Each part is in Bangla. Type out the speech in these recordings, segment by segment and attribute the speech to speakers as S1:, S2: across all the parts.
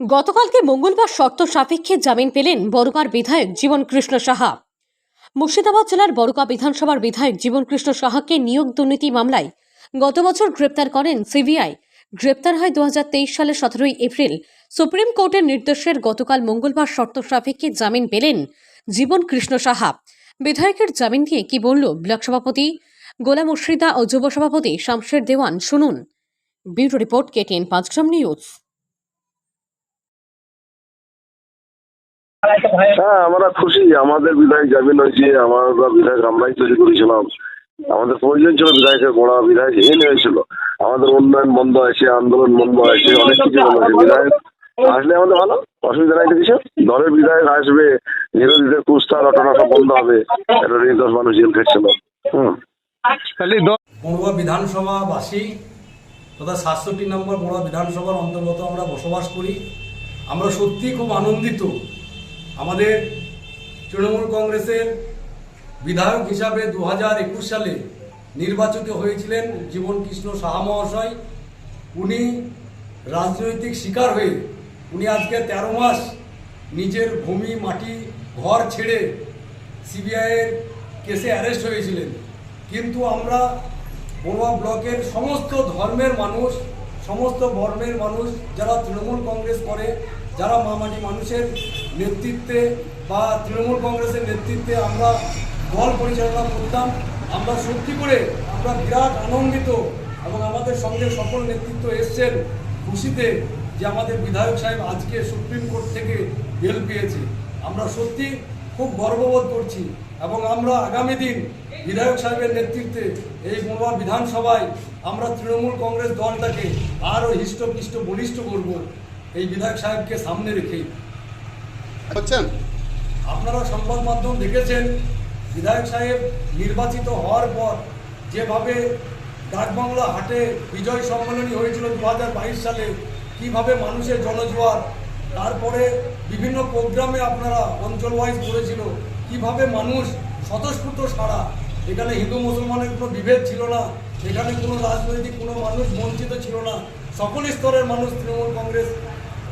S1: গতকালকে মঙ্গলবার শর্ত সাপেক্ষে জামিন পেলেন বড়কার বিধায়ক জীবন কৃষ্ণ সাহা। মুর্শিদাবাদ জেলার বড়কা বিধানসভার বিধায়ক জীবন কৃষ্ণ সাহাকে নিয়োগ দুর্নীতি মামলায় গত বছর গ্রেপ্তার করেন সিবিআই। গ্রেপ্তার হয় দু হাজার তেইশ সালের সতেরোই এপ্রিল। সুপ্রিম কোর্টের নির্দেশের গতকাল মঙ্গলবার শর্ত সাপেক্ষে জামিন পেলেন জীবন কৃষ্ণ সাহা। বিধায়কের জামিন দিয়ে কি বলল ব্লক সভাপতি? গোলাম মুর্শিদা ও যুব সভাপতি শামশের দেওয়ান শুনুন। Bureau report KTN Panchgram news.
S2: হ্যাঁ আমরা খুশি। আমাদের বিধায়ক জামিন হয়েছে আমরা বিধায়ক আমরাই তৈরি করেছিলাম। আমাদের প্রয়োজন ছিল বিধায়কের গোড়া বিধায়ক হীন হয়েছিল। আমাদের উন্নয়ন বন্ধ আছে আন্দোলন বন্ধ আছে অনেক কিছু বন্ধ আছে বিধায়ক আসলে আমাদের ভালো? অসুবিধা নাই কিছু? দলের বিধায়ক আসবে বিরোধীদের কুস্তা রটনা সব বন্ধ হবে এটা নিয়ে দশ মানুষ জেল খেটছিল।
S3: বড়ুয়া বিধানসভাবাসী তথা সাতষট্টি নম্বর বড়ুয়া বিধানসভার অন্তর্গত আমরা বসবাস করি। আমরা সত্যি খুব আনন্দিত আমাদের তৃণমূল কংগ্রেসের বিধায়ক হিসাবে দু হাজার একুশ সালে নির্বাচিত হয়েছিলেন জীবন কৃষ্ণ সাহা মহাশয়। উনি রাজনৈতিক শিকার হয়ে উনি আজকে তেরো মাস নিজের ভূমি, মাটি, ঘর ছেড়ে সিবিআইয়ের কেসে অ্যারেস্ট হয়েছিলেন। কিন্তু আমরা বড়ুয়া ব্লকের সমস্ত ধর্মের মানুষ সমস্ত ধর্মের মানুষ যারা তৃণমূল কংগ্রেস করে, যারা মামাটি মানুষের নেতৃত্বে বা তৃণমূল কংগ্রেসের নেতৃত্বে আমরা দল পরিচালনা করতাম, আমরা সত্যি করে আমরা বিরাট আনন্দিত এবং আমাদের সঙ্গে সকল নেতৃত্ব এসছেন খুশিতে যে আমাদের বিধায়ক সাহেব আজকে সুপ্রিম কোর্ট থেকে বেল পেয়েছে। আমরা সত্যি খুব গর্ববোধ করছি এবং আমরা আগামী দিন বিধায়ক সাহেবের নেতৃত্বে এই বড়ুয়া বিধানসভায় আমরা তৃণমূল কংগ্রেস দলটাকে আরও হৃষ্টপুষ্ট বলিষ্ঠ করব এই বিধায়ক সাহেবকে সামনে রেখে।
S4: হচ্ছেন
S3: আপনারা সংবাদ মাধ্যম দেখেছেন বিধায়ক সাহেব নির্বাচিত হওয়ার পর যেভাবে ডাকবাংলা হাটে বিজয় সম্মেলনী হয়েছিল দু হাজার বাইশ সালে কীভাবে মানুষের জনজোয়ার তারপরে বিভিন্ন প্রোগ্রামে আপনারা অঞ্চল ওয়াইজ করেছিল কীভাবে মানুষ স্বতঃস্ফূর্ত সারা এখানে হিন্দু মুসলমানের কোনো বিভেদ ছিল না, এখানে কোনো রাজনৈতিক, কোনো মানুষ বঞ্চিত ছিল না। সকল স্তরের মানুষ তৃণমূল কংগ্রেস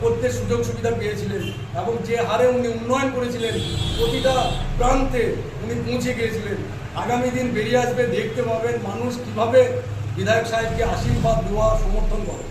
S3: করতে সুযোগ সুবিধা পেয়েছিলেন এবং যে হারে উনি উন্নয়ন করেছিলেন, প্রতিটা প্রান্তে উনি পৌঁছে গিয়েছিলেন। আগামী দিন বেরিয়ে আসবে, দেখতে পাবেন মানুষ কীভাবে বিধায়ক সাহেবকে আশীর্বাদ দেওয়া, সমর্থন করে।